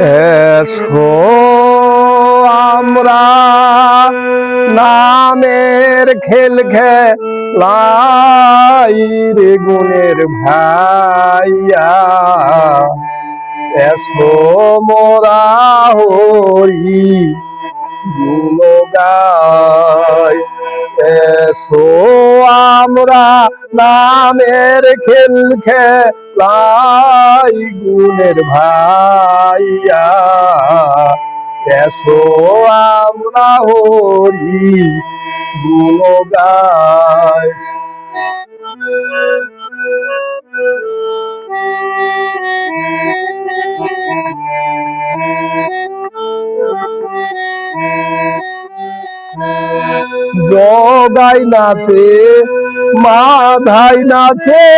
এসো আমরা নামের খেল খেলাই রে গুণের ভাইয়া। এসো মোরা হরি গুণ গাই। এসো আমরা নামের খেল খেলাই গুণের ভাইয়া। এসো আমরা হরি গুণ গাই নাচে মাধাই নাচে।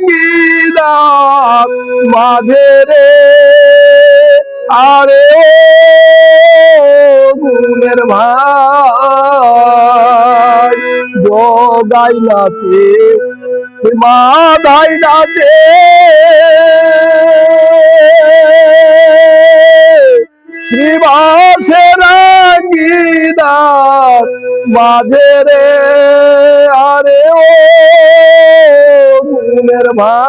গীতা মাঝে রে। আরে গুণের ভাই জগাই নাচে মাধাই নাচে। গীতার মাঝে রে, আরে ও গুণের ভাই।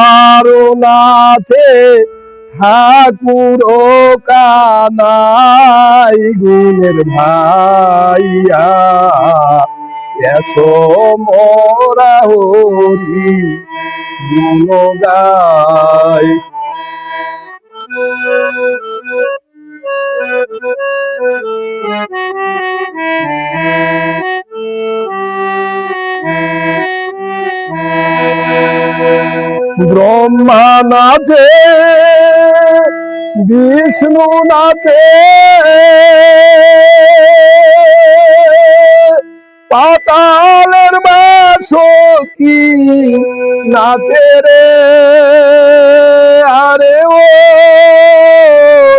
আরও নাচে ঠাকুর ও কানাই গুণের ভাইয়া। এসো মোরা হরি গুণ গাই ব্রহ্মা নাচে বিষ্ণু নাচে পাতালের বাসো কি নাচে রে? আরে ও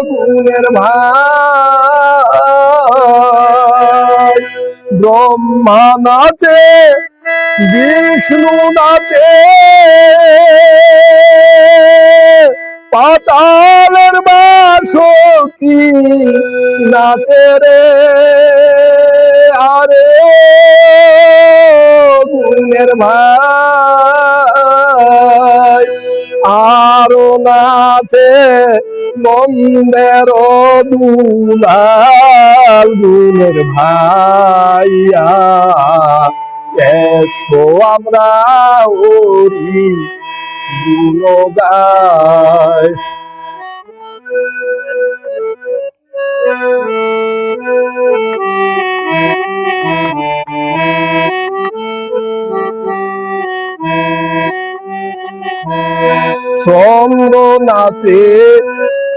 গুণের ভাই। ব্রহ্মা নাচে বিষ্ণু নাচে। পাতালের বাসো কি নাচে রে? আরে গুণের ভাই আরও আছে নন্দের দুলাল গুণের ভাইয়া। এসো আমরা ওরি গুণ চন্দ্র নাচে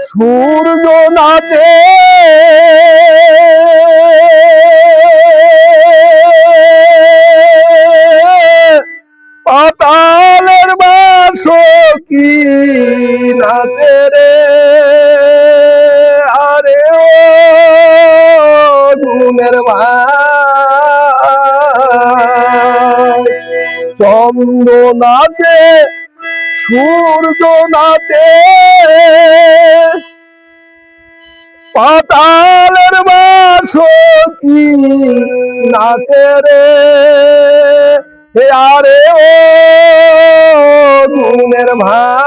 সূর্য নাচে পাতালের বাসো কি নাচে রে? আরে ও গুণের চন্দ্র নাচে সূর্য নাচে পাতালের বাসো কি নাচে রে? হে আরে ও গুণের ভাই,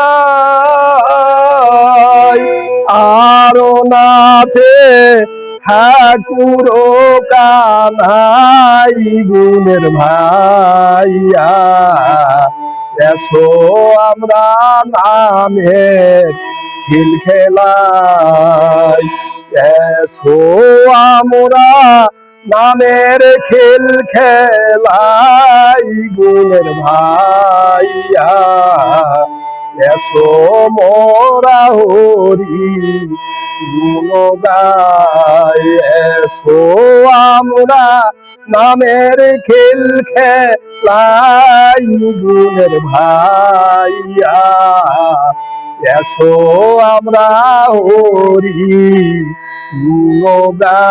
আরও নাচে ঠাকুর কানাই গুণের ভাইয়া। এসো আমরা নামের খিল খেলাই। এসো আমরা নামের খেল খেলাই, গুণের ভাইয়া। এসো মোরা হরি গুণ গাই এসো আমরা নামের খেল খেলাই গুণের ভাইয়া। এসো আমরা হরি গুণগান